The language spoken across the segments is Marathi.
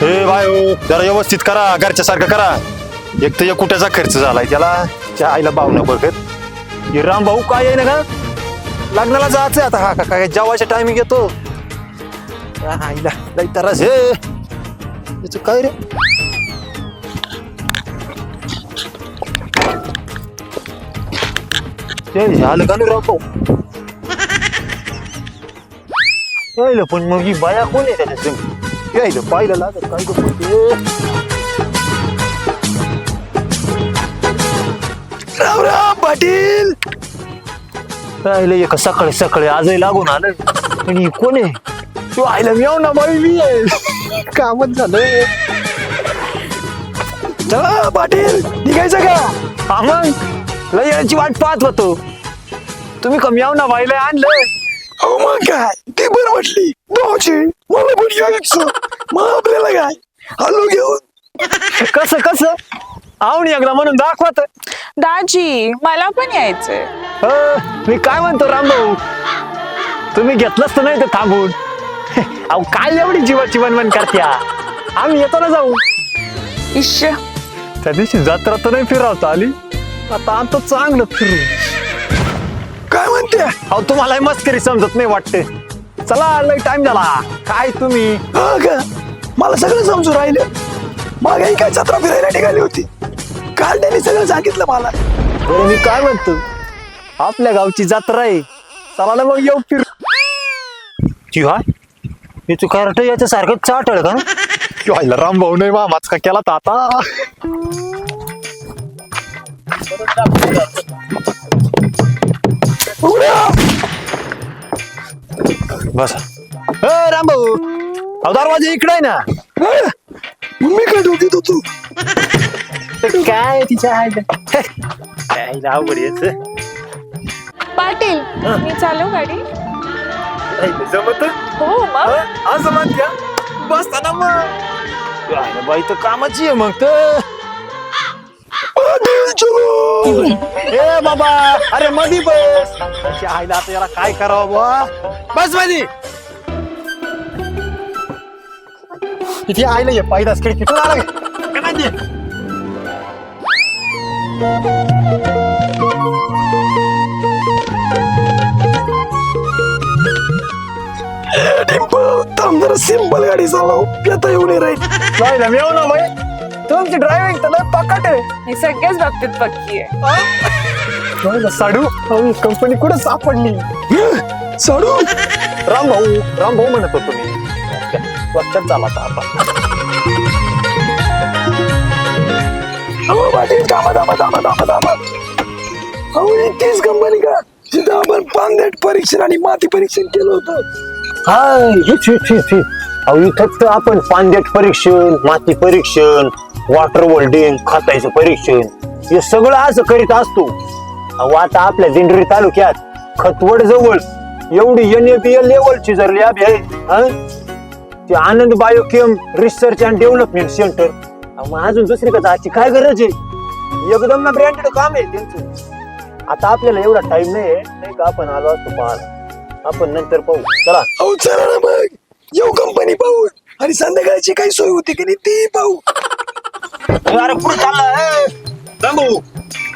हे बायो जरा व्यवस्थित करा घरच्या सारखं करा. एक तर एक कुठ्याचा खर्च झालाय त्याला. त्या आईला भाव न बघत हे राम भाऊ काय आहे ना का लग्नाला जायचंय आता. हा काका काय जेवायच्या टायमिंग येतो. आईला लई तरच हे याचं काय रे? ते झालं का नाही राव भाऊ? यायला पण मग ही बाया कोण आहे त्याच्या संग यायला पाहिलं लागत काय गं ते राम राम पाटील! राहिलं एक सकाळी सकाळी आजही लागून आलं. आणि ही कोण आहे? तू आयला मी येऊ ना बाई मी आहे. कामच झालं. चला पाटील निघायचं का? हा मग. लय याची वाट पाहत होतो. तुम्ही कमी याव ना बाईला आणलं हो मग काय? ते बरं वाटली. दोनशे मला पण यायचं. मग आपल्याला काय आलो घेऊन. कसं कसं? आवणी एकदा म्हणून दाखवत. दाजी मला पण यायचंय. मी काय म्हणतो रामभाऊ? तुम्ही घेतलंच तर नाही तर थांबून. अहो काय एवढी जीवाची वनवन करत्या? आम्ही येतो ना जाऊ. इश त्या दिवशी जत्रा तर नाही फिरवता आली. आता आणतो चांगलं फिरू काय म्हणते? अहो तुम्हाला मस्करी समजत नाही वाटते. चला लय टाइम झाला. काय तुम्ही? हा का मला सगळं समजून राहिलं. मागाई काय जत्रा फिरायला निघाली होती. काल त्यांनी सगळं सांगितलं मला. बरं मी काय म्हणतो? आपल्या गावची जत्रा आहे. चला ना मग येऊ फिर. ती हा याचं कार्ट याच्या सारखं चाटळ का किंवा राम भाऊ नाही मामाच का केला तर आता. बस. राम भाऊ अहो दरवाजा इकडे आहे ना. मी काय डोक्यात होतो? काय तिच्या काय अवघड याचं. पाटील मी चालू गाडी. जमत? हो मग? असं म्हणत्या. बसताना मग. बाई तर कामाची आहे मग तर. ए बाबा अरे मधी बस. त्याच्या आईला आता याला काय करावं बा बस मधी. इथे आईला ये पायदास खिडकीतून आला का? का नाही ते? डिंपल थांब जरा सिंपल गाडी चालव पेता येऊ नये राहील. नाही ना मेव ना बाई. तुमची ड्रायव्हिंग तर लय पकाट आहे मी सगळ्याच बाबतीत पक्की आहे नाही ना, साडू कंपनी कुठं सापडली हं? साडू! राम भाऊ राम भाऊ म्हणत होतो मी लक्षात झाला आता आपण अहो पाटील थांबा थांबा थांबा थांबा थांबा अहो ही तीच कंपनी का? जिथं आपण पांदेट परीक्षण आणि माती परीक्षण केलं होतं हाय हेच हेच हेच हेच अहो इथं तर आपण पांदेट परीक्षण माती परीक्षण वॉटर होल्डिंग खताचं परीक्षण हे सगळं असं करीत असतो. अहो आता आपल्या दिंडरी तालुक्यात खतवड जवळ एवढी एन ए एल लेवलची जर लॅब आहे हं? ते Anand biochem research and development centre मग अजून दुसरीकडे आजची काय गरज आहे? एकदम ना ब्रँडेड काम आहे त्यांचं. आता आपल्याला एवढा टाइम नाही आहे नाही का? आपण आलो असतो पाहायला. आपण नंतर पाहू. चला. अहो चला ना मग. येऊ कंपनी पाहू. आणि संध्याकाळची काही सोय होती की नाही ती पाहू. अरे पुढे चालला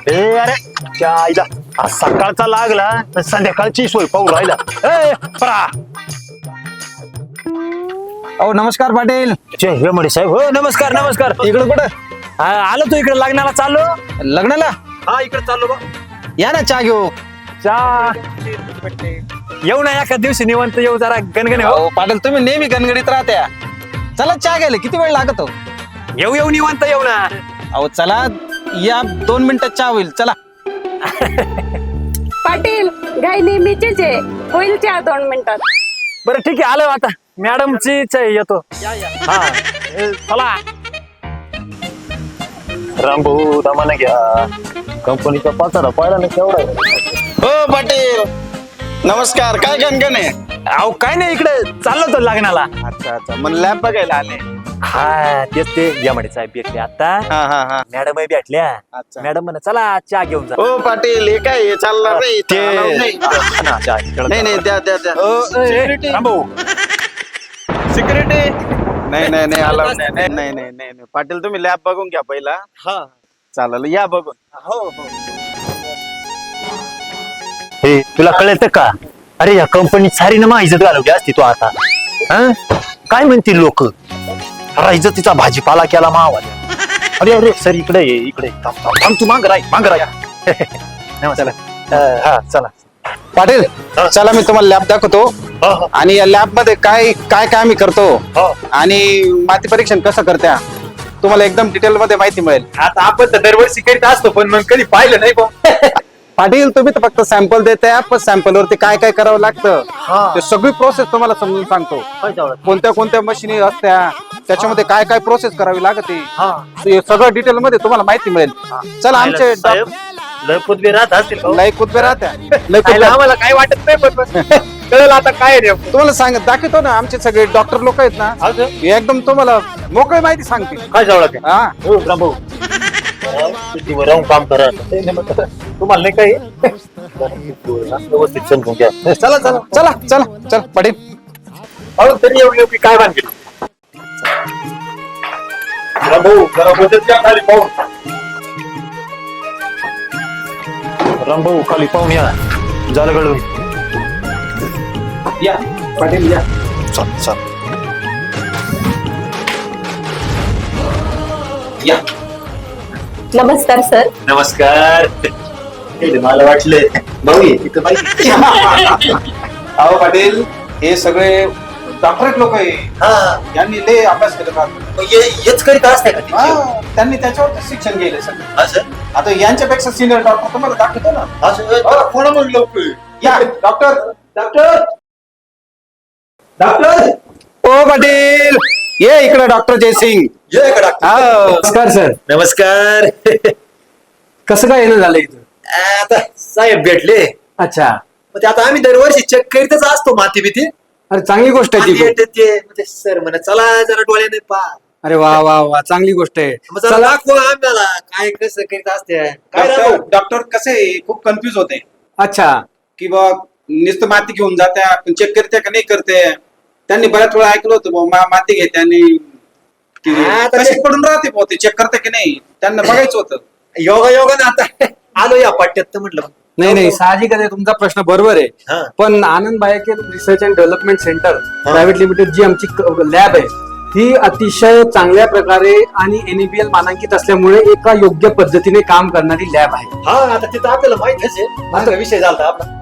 ए अरे त्या आईला. आज सकाळचा लागला तर संध्याकाळची सोय पाहू राहिला. ए परा. अहो नमस्कार पाटील. जय हेमडे साहेब हो नमस्कार नमस्कार. इकडे कुठं? हा, आलो तू इकडे लग्नाला चाललो. लग्नाला? हा इकडे चाललो बा. या ना चहा घेऊ. चा येऊ ना एका दिवशी निवंत येऊ जरा गणगणे हो. अहो पाटील तुम्ही नेहमी गणगडीत राहत्या. चला चहा घ्यायला. किती वेळ लागत? हो येऊ येऊ निवंत येऊ ना. अहो चला. या दोन मिनिटात चहा होईल. चला. पाटील घाई नेहमीचीच आहे. होईल त्या दोन मिनिटात. बरं ठीक आहे. आलो आता. मॅडमची च- येतो. हा. ए, चला. राम भाऊ दमाना घ्या. कंपनीचा पाचाडा पाहिला ना केवढा आहे. हो पाटील. नमस्कार काय गणगण आहे? अहो काय नाही इकडे चाललो तो लग्नाला. अच्छा अच्छा. मन लॅब बघायला आले. हा तेच ते. यमडे साहेब भेटले आता. हा हा हा. मॅडम भेटल्या. अच्छा. मॅडम म्हणा चला चहा घेऊन जा. हो पाटील हे काय हे चालणार नाही ते नाही. हा ना, चहा इकडं नाही नाही द्या द्या द्या. ए, सिक्युरिटी. नाही नाही नाही आला नाही नाही नाही नाही नाही नाही. पाटील तुम्ही लॅब बघून घ्या पहिला. हा. चालेल या बघून. हो हो. हे तुला कळत का? अरे या कंपनीत सारी ना इज्जत घालवली असती तू आता. हं? काय म्हणतील लोक? अरे इज्जतीचा भाजीपाला केला मावाल्या अरे अरे सर इकडे ये इकडे ये. थांब थांब थांब तू माग राय माग राय नाही, चला अं, हा चला. पाटील चला मी तुम्हाला लॅब दाखवतो. हो हो. आणि या लॅबमध्ये काय काय काय आम्ही करतो? हो. आणि माती परीक्षण कसं करत्या? तुम्हाला एकदम डिटेल मध्ये माहिती मिळेल. आता आपण तर दरवर्षी करीत असतो पण मग कधी पाहिलं नाही बा. पाटील तुम्ही तर फक्त सॅम्पल देताय पण सॅम्पल वरती काय काय करावं लागतं. ते सगळी प्रोसेस तुम्हाला समजून सांगतो. कोणत्या कोणत्या मशिनी असत्या त्याच्यामध्ये काय काय प्रोसेस करावी लागते हा. ते सगळं डिटेल मध्ये तुम्हाला माहिती मिळेल. चला आमचे लय पदवी राहत असतील का हो? लय कुदबे राहत्या. कुदबे आम्हाला काय वाटत नाही पण पण कळलं आता काय रे तुम्हाला सांग दाखवतो ना आमचे सगळे डॉक्टर लोक आहेत ना? हे एकदम तुम्हाला मोकळी माहिती सांगतील. काय जावं हा. हो शेतीवर राहून काम करा तुम्हाला नाही काही व्यवस्थित समजून घ्या चला चला चला चला चल पाटील अहो तरी एवढी एवढी काय बांधली जरा बदल द्या खाली पाहून रामभाऊ खाली पाहून या झालं घडून या पाटील या चल चल नमस्कार सर. नमस्कार. मला वाटलं. भाऊ ये तिथं बाई. अहो पाटील हे सगळे डॉक्टरेट लोक आहे. हा. यांनी लय अभ्यास केला मग हे- हेच करीत असते का ते? त्यांनी त्याच्यावर शिक्षण गेले सगळं असं आता यांच्यापेक्षा सिनियर डॉक्टर तुम्हाला दाखवतो ना. असं कोण मग लवकर या डॉक्टर डॉक्टर डॉक्टर ओ पाटील. ये इकडे डॉक्टर जयसिंग. नमस्कार सर. नमस्कार. कसं काय येणं झालं इथं? आता साहेब भेटले. अच्छा. मग ते आता आम्ही दरवर्षी चेक करीतच असतो माती बिती. अरे चांगली गोष्ट आहे ती सर म्हणे चला जरा डोळ्याने पा अरे वा वा वा चांगली गोष्ट आहे. मग चला. दाखवा आम्हाला काय कसं करीत असते. काय डॉक्टर कसे खूप कन्फ्युज होते. अच्छा. की बा नुसतं माती घेऊन जात्या पण चेक करते का नाही करते त्यांनी बऱ्याच वेळा ऐकलं होतं बुवा, मा- माती घेते आणि ती हा, कशी ते- पडून राहते बुवा, ते? चेक करते की नाही? त्यांना बघायचं होतं. योगा योगा ना आता. आलो या पाट्यात तर म्हटलं. नाही नाही साहजिकच आहे तुमचा प्रश्न बरोबर हा. आहे पण Anand बायके research and development centre private limited जी आमची लॅब आहे ही अतिशय चांगल्या प्रकारे आणि एनईबीएल मानांकित असल्यामुळे एका योग्य पद्धतीने काम करणारी लॅब आहे. हा आता तिथं आपल्याला माहितच आहे. दुसरा विषय झाला आपला.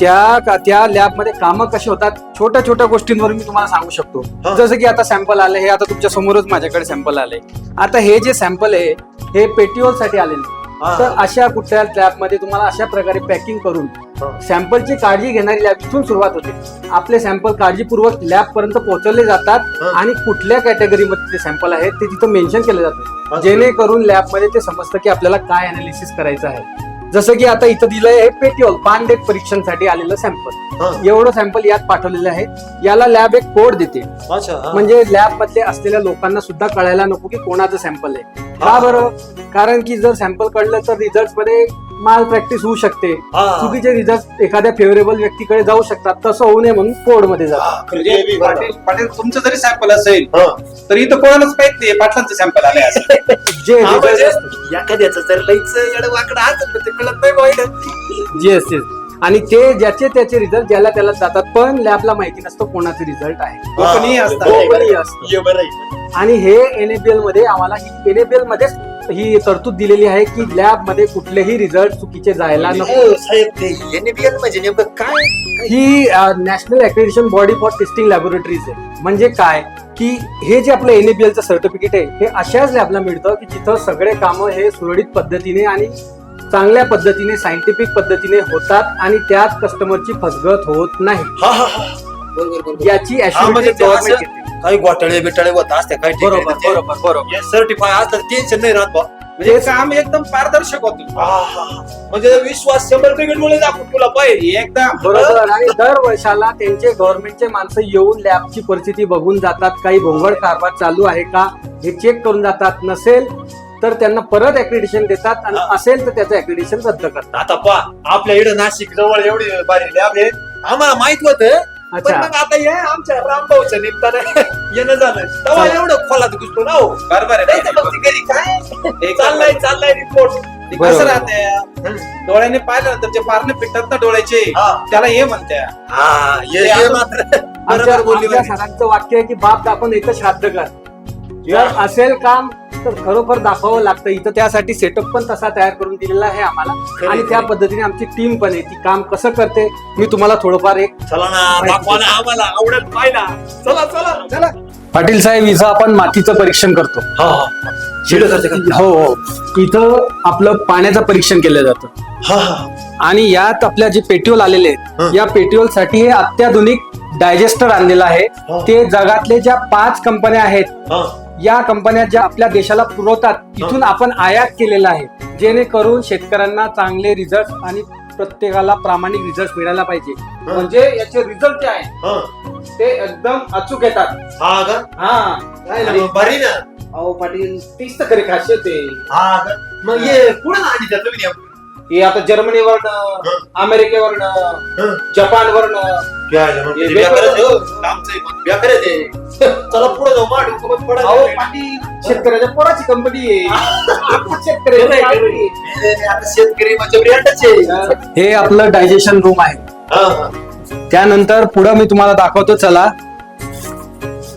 त्या त्या लॅबमध्ये कामं कशी होतात छोट्या छोट्या गोष्टींवर मी तुम्हाला सांगू शकतो. जसं की आता सॅम्पल आले हे आता तुमच्या समोरच माझ्याकडे सॅम्पल आले आता हे जे सॅम्पल आहे हे पेटिओलसाठी आलेले. तर अशा कुठल्या लॅबमध्ये तुम्हाला अशा प्रकारे पॅकिंग करून. सॅम्पलची काळजी घेणारी लॅब इथून सुरुवात होते आपले सॅम्पल काळजीपूर्वक लॅब पर्यंत पोहोचवले जातात. आणि कुठल्या कॅटेगरीमध्ये ते सॅम्पल आहेत ते तिथं मेन्शन केलं. जातं जेणेकरून लॅबमध्ये ते समजतं की आपल्याला काय अनालिसिस करायचं आहे जसं की आता इथं दिलंय हे पेटिओल पान डेट परीक्षणासाठी आलेलं सॅम्पल. एवढं सॅम्पल यात पाठवलेलं आहे. याला लॅब एक कोड देते. म्हणजे लॅब मधले असलेल्या लोकांना सुद्धा कळायला नको की कोणाचं सॅम्पल आहे. का बरं? कारण की जर सॅम्पल कळलं तर रिझल्टमध्ये माल प्रॅक्टिस होऊ शकते हा. चुकीचे रिझल्ट एखाद्या फेवरेबल व्यक्तीकडे जाऊ शकतात तसं होऊ नये म्हणून कोडमध्ये जातात हा, खरं ते बी बरं. पाटील पाटील तुमचं जरी सॅम्पल असेल हा. तर इथं कोणालाच माहीत नाही पाटलांचं सॅम्पल आले असं जे हा, म्हणजे एखाद्याचं जर लईच येडं वाकडं असेल तर ते कळत नाही बाई जे असते आणि ते ज्याचे त्याचे रिझल्ट ज्याला त्याला जातात पण लॅबला माहिती नसतं कोणाचे रिझल्ट आहे गोपनीय असतात. गोपनीय असतं. ये बरं आहे. आणि हे एनएबीएलमध्ये आम्हाला ही एनएबीएल मध्येच ही तरतूद दिलेली आहे की लॅबमध्ये कुठलेही रिझल्ट चुकीचे जायला नको. हो, साहेब ते NABL म्हणजे नेमकं काय? ही national accreditation body for testing laboratories आहे. म्हणजे काय? की हे जे आपलं एनएबीएलचं सर्टिफिकेट आहे हे अशाच लॅबला मिळतं की जिथं सगळे कामं हे सुरळीत पद्धतीने आणि चांगल्या पद्धतीने सायंटिफिक पद्धतीने होतात आणि त्यात कस्टमरची फसगत होत नाही. हा हा हा. बरोबर बरोबर. याची हा, म्हणजे assurity ते government असं घेते. काही घोटाळे बिटाळे होत असते काही बरोबर बरोबर बरोबर. सर्टिफाय असलं टेन्शन नाही राहत बा. म्हणजे काम एकदम पारदर्शक होतं. म्हणजे विश्वास शंभर टक्के डोळे दाखवून तुला पाहिजे. एकदम बरोबर. आणि दर वर्षाला त्यांचे गव्हर्नमेंटचे माणसं येऊन लॅबची परिस्थिती बघून जातात. काही भोंगड कारभार चालू आहे का हे चेक करून जातात. नसेल तर त्यांना परत अक्रेडिशन देतात आणि. असेल तर त्याचं अक्रेडिशन रद्द करतात. आता पा आपल्या इकडे नाशिक जवळ एवढी बारी लॅब आहे. आम्हाला माहीत होतं पण अच्छा. मग आता हे आमच्या रामभाऊच्या निमित्तानं येणं झालं तेव्हा एवढं खोलात घुसतो ना हो. बरोबर आहे नाही तर मग ती घरी काय? चाललाय चाललाय रिपोर्ट ते बरोबर. कसं राहते? डोळ्याने पाहिलं ना तर जे पारणे पिटतात ना डोळ्याचे हा. त्याला हे म्हणते हा हे हे मात्र. आमच्या बोलली आमच्या. सरांचं वाक्य आहे की बाप आपण इथं श्राद्ध कर. जर असेल काम तर खरोखर दाखवावं लागतं. इथं त्यासाठी सेटअप पण तसा तयार करून दिलेला आहे आम्हाला. आणि त्या पद्धतीने आमची टीम पण आहे. ती काम कसं करते मी तुम्हाला थोडंफार एक चला ना दाखवा ना आम्हाला. पाहिला चला चला. चला. पाटील साहेब इथं आपण मातीचं परीक्षण करतो. हा हा. शिडं करते का? हो हो. इथं आपलं पाण्याचं परीक्षण केलं जातं. हा आणि यात आपल्या जे पेट्रोल आलेले आहेत. या पेट्रोलसाठी हे अत्याधुनिक डायजेस्टर आणलेलं आहे. हं. ते जगातले ज्या पाच कंपन्या आहेत हा. या कंपन्या ज्या आपल्या देशाला पुरवतात इथून आपण आयात केलेला आहे. जेणेकरून शेतकऱ्यांना चांगले रिझल्ट आणि प्रत्येकाला प्रामाणिक रिझल्ट मिळायला पाहिजे. म्हणजे याचे रिझल्ट जे आहे हा. ते एकदम अचूक येतात. हा का? हा. काय ना मग बरी ना. अहो पाटील तीच तर खरी खासियत आहे. हा का? मग तुम्ही नेमकं. ही आता जर्मनीवरनं अमेरिकेवरनं जपानवरनं. काय आहे मग? हे ते बेकारच आहे, हो. चला पुढे जाऊ मा डोकं पण पडायला अहो लागलंय. पाटील शेतकऱ्याच्या पोराची कंपनी आहे. शेतकऱ्याची company. हे आता शेतकरी आहे. हे. आपलं डायजेशन रूम आहे. हा, हा. त्यानंतर पुढं मी तुम्हाला दाखवतो चला.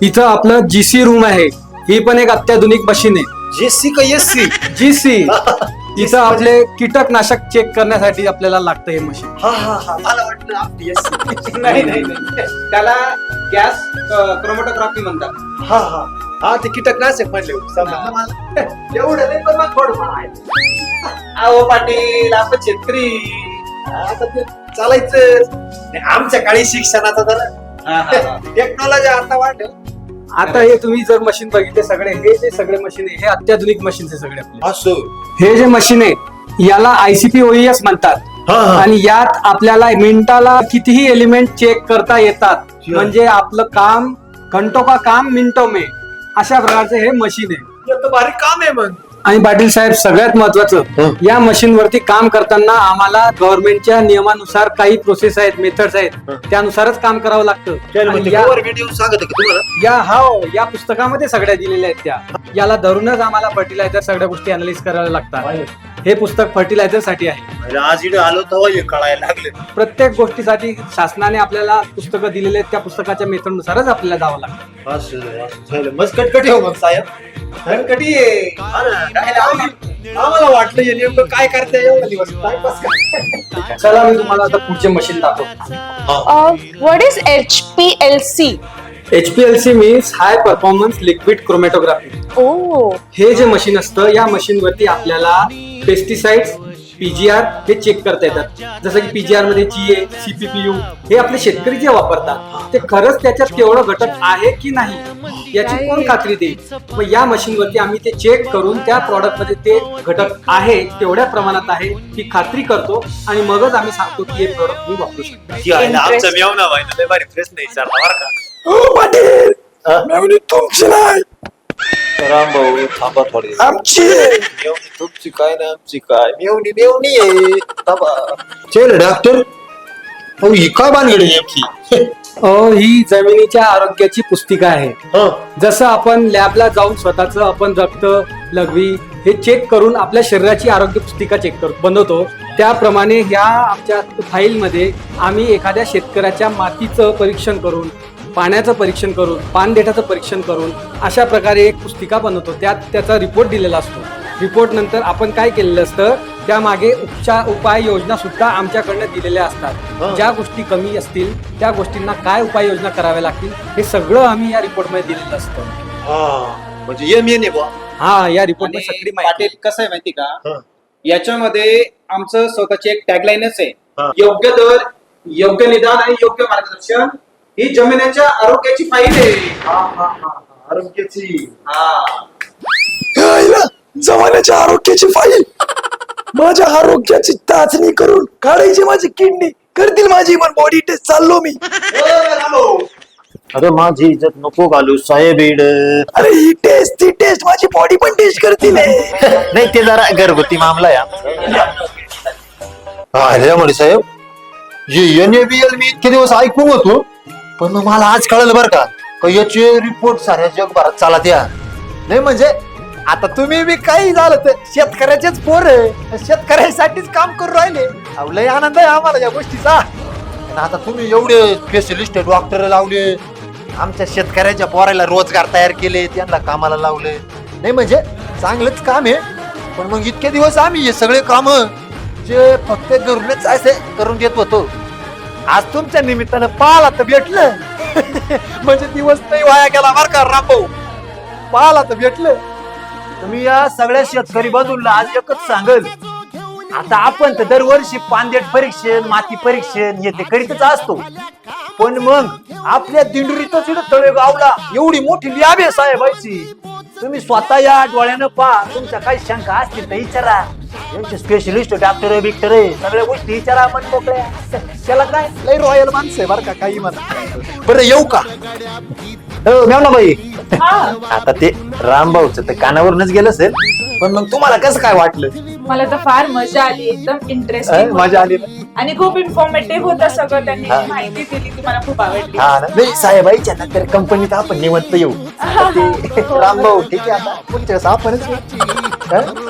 इथं आपलं जीसी रूम आहे. ही पण एक अत्याधुनिक मशीन आहे. जेसी का एससी जीसी इथं आपले कीटकनाशक चेक करण्यासाठी आपल्याला लागतं हे मशीन हा हा हा. मला वाटलं नाही नाही त्याला गॅस क्रोमॅटोग्राफी म्हणतात. हा हा. हा ते कीटकनाशक म्हणले. समजलं मला एवढं नाही पण मग थोडं आहे. अहो पाटील आपण शेतकरी. आता ते चालायचं. नाही, आमच्या काळी शिक्षणाचा जरा टेक्नॉलॉजी आता वाढलं. आता हे तुम्ही जर मशीन बघितले सगळे हे जे सगळे मशीन आहे हे अत्याधुनिक मशीन आहे सगळे. आपले असो हे जे मशीन आहे याला आयसीपी ओईएस म्हणतात. हा हा. आणि यात आपल्याला मिनिटाला कितीही एलिमेंट चेक करता येतात. म्हणजे आपलं काम घंटो का काम मिनिटो में. अशा प्रकारचे हे मशीन आहे. हे तर भारी काम आहे मग आणि पाटील साहेब सगळ्यात महत्वाचं या मशीन वरती काम करताना आम्हाला गव्हर्नमेंटच्या नियमानुसार काही प्रोसेस आहेत मेथड्स आहेत त्यानुसारच काम करावं लागतं. आणि या- गव्हर्नमेंट येऊन सांगत का तुम्हाला. या हा या पुस्तकामध्ये सगळ्या दिलेल्या आहेत त्या. याला धरूनच आम्हाला फर्टिलायझर सगळ्या गोष्टी अनालिज करायला लागतात. हे पुस्तक फर्टिलायझरसाठी आहे. अरे आज इकडे आलो तेव्हा हे कळायला लागले. प्रत्येक गोष्टीसाठी शासनाने आपल्याला पुस्तकं दिलेले आहेत त्या पुस्तकाच्या मेथडनुसारच आपल्याला जावं लागतं. असं असं झालं. मस्त कटकटी हो मग साहेब. कटकटी आहे. आम्हाला आम्हाला वाटलं हे नेमकं काय करते एवढा दिवस. टाइमपास काय चला मी तुम्हाला आता पुढचे मशीन दाखवतो. What is H P L C H P L C means high performance liquid chromatography ओ. हे जे मशीन असतं या मशीन वरती आपल्याला पेस्टिसाइड्स पीजीआर हे चेक करता येतात. जसं की पीजीआरमध्ये जीए सीपीपीयू हे आपले शेतकरी जे वापरतात ते खरंच त्याच्यात तेवढं घटक आहे की नाही याची कोण खात्री देईल? मग या मशीन वरती आम्ही ते चेक करून त्या प्रॉडक्टमध्ये ते घटक आहे तेवढ्या प्रमाणात आहे ही खात्री करतो आणि मगच आम्ही सांगतो की हे प्रॉडक्ट तुम्ही वापरू शकता. ती आहे ना, आमचं Interest. मेवना व्हायला लय भारी प्रश्न विचारला बरं का. हो पाटील! मेवणी तुमची नाही! राम भाऊ थांबा थोडी. आमची! मेवणी तुमची काय ना आमची काय? मेवणी मेवणी आहे. थांबा. चल डॉक्टर हो ही काय बांधगडी नेमकी. अहो, ही जमिनीच्या आरोग्याची पुस्तिका आहे. हं. जसं आपण लॅबला जाऊन स्वतःच आपण रक्त लघवी हे चेक करून आपल्या शरीराची आरोग्य पुस्तिका चेक कर बनवतो. त्याप्रमाणे ह्या आमच्या फाईलमध्ये आम्ही एखाद्या शेतकऱ्याच्या मातीचं परीक्षण करून पाण्याचं परीक्षण करून पानदेठाचं परीक्षण करून अशा प्रकारे एक पुस्तिका बनवतो. त्यात त्याचा रिपोर्ट दिलेला असतो. रिपोर्ट नंतर आपण काय केलेलं असतं? त्यामागे उपचार उपाय योजना सुद्धा आमच्याकडनं दिलेल्या असतात. ज्या गोष्टी कमी असतील त्या गोष्टींना काय उपाययोजना कराव्या लागतील हे सगळं आम्ही या रिपोर्टमध्ये दिलेलं असतं. हा. म्हणजे एम एन बुवा हा या रिपोर्टमध्ये आणि सगळी माहिती. पाटील कसं आहे माहिती का? हं. याच्यामध्ये आमचं स्वतःची एक टॅगलाईनच आहे. योग्य दर योग्य निदान आणि योग्य मार्गदर्शन ही जमिनीच्या आरोग्याची फाईल आहे. आरोग्याची. हा. आईला जमान्याच्या आरोग्याची फाईल. माझ्या आरोग्याची चाचणी करून काढायची माझी किडनी. करतील माझी पण बॉडी टेस्ट चाललो मी. अरे माझी इज्जत नको घालू साहेब इड. अरे ही टेस्ट ती टेस्ट माझी बॉडी पण टेस्ट करतील. हे. नाही ते जरा घरगुती मामला या. अरे म्हणे साहेब. जे एन ए बी एल मी इतके दिवस ऐकून होतो. पण मग मला आज कळलं बरं का का याचे रिपोर्ट साऱ्या जगभरात चालत या. नाही म्हणजे आता तुम्ही बी काही झालं तर शेतकऱ्याचेच पोर आहे शेतकऱ्यासाठीच काम करू राहिले. अहो, लय आनंद आहे आम्हाला या गोष्टीचा. आणि आता तुम्ही एवढे स्पेशलिस्ट डॉक्टर लावले आमच्या शेतकऱ्याच्या पोराला रोजगार तयार केले त्यांना कामाला लावले. नाही म्हणजे चांगलंच काम आहे. पण मग इतके दिवस आम्ही हे सगळे काम जे फक्त घरूनच असे करून देत होतो आज तुमच्या निमित्तानं पाहाला तर भेटलं. म्हणजे दिवस नाही वाया गेला बर का रामभाऊ? पाहाला तर भेटलं. तुम्ही या सगळ्या शेतकरी बाजूला आज एकच सांगल. आता आपण तर दरवर्षी पांदेट परीक्षण माती परीक्षण हे ते करीतच असतो. पण मग आपल्या दिंडुरीतच इथं तळे गावला एवढी मोठी लियाब साहेबाची. तुम्ही स्वतः या डोळ्यानं पहा तुमच्या काही शंका असतील तर विचारा. यांचे स्पेशलिस्ट डॉक्टर बिक्टर आहे. सगळ्या गोष्टी विचारा मन मोकळ्या. त्याला काय? लय रॉयल माणसं आहे बरं का काही म्हणा. बरं येऊ का? हो मेवनाबाई आता ते रामभाऊचं तर कानावरूनच गेलं असेल. पण मग तुम्हाला कसं काय वाटलं? मला तर फार मजा आली एकदम अं, इंटरेस्टिंग मजा आली. ना? आणि खूप इन्फॉर्मेटिव्ह होतं सगळं त्यांनी माहिती दिली ती मला खूप आवडली. हा ना. नाही साहेबाईच्या कंपनीत आपण निवंत येऊ. ते रामभाऊ ठीक आहे आता. पुढच्या वेळेस आपणच येऊ. हं?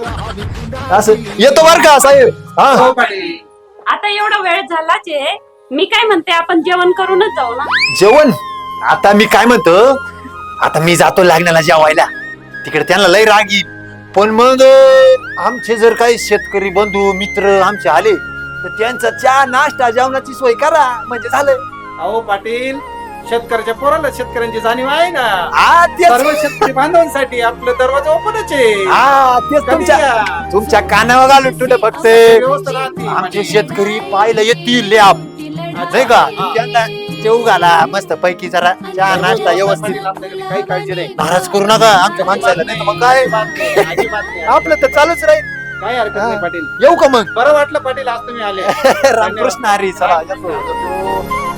असं. येतो बर का साहेब? हा? हो पाटील. आता एवढा वेळ झालाच आहे मी काय म्हणते आपण जेवण करूनच जाऊ ना. जेवण? आता मी काय म्हणतो आता मी जातो लग्नाला जेवायला. तिकडे त्यांना लय राग येईल. पण मग अं, आमचे जर काही शेतकरी बंधू मित्र आमचे आले तर त्यांचा चहा नाश्ता जेवणाची सोय करा. म्हणजे झालं. अहो पाटील शेतकऱ्याच्या पोराला शेतकऱ्यांची जाणीव आहे ना? हा तेच. सर्व शेतकरी बांधवांसाठी आपलं दरवाजा ओपनच आहे. हा तेच कधी तुमच्या या? तुमच्या कानावर घालून तुला फक्त व्यवस्था राहते. आमचे शेतकरी पाहायला येतील लॅब नाही का? त्यांना जेऊ घाला मस्त पैकी जरा चहा नाश्ता व्यवस्थित. आपल्याकडे काही काळजी नाही. नाराज करू नका आमच्या माणसाला नाही तर मग काय? अजिबात नाही, अजिबात नाही. आपलं तर चालूच राहील. काही हरकत नाही पाटील. येऊ का मग? बरं वाटलं पाटील आज तुम्ही आले. रामकृष्ण हरी चला येतो.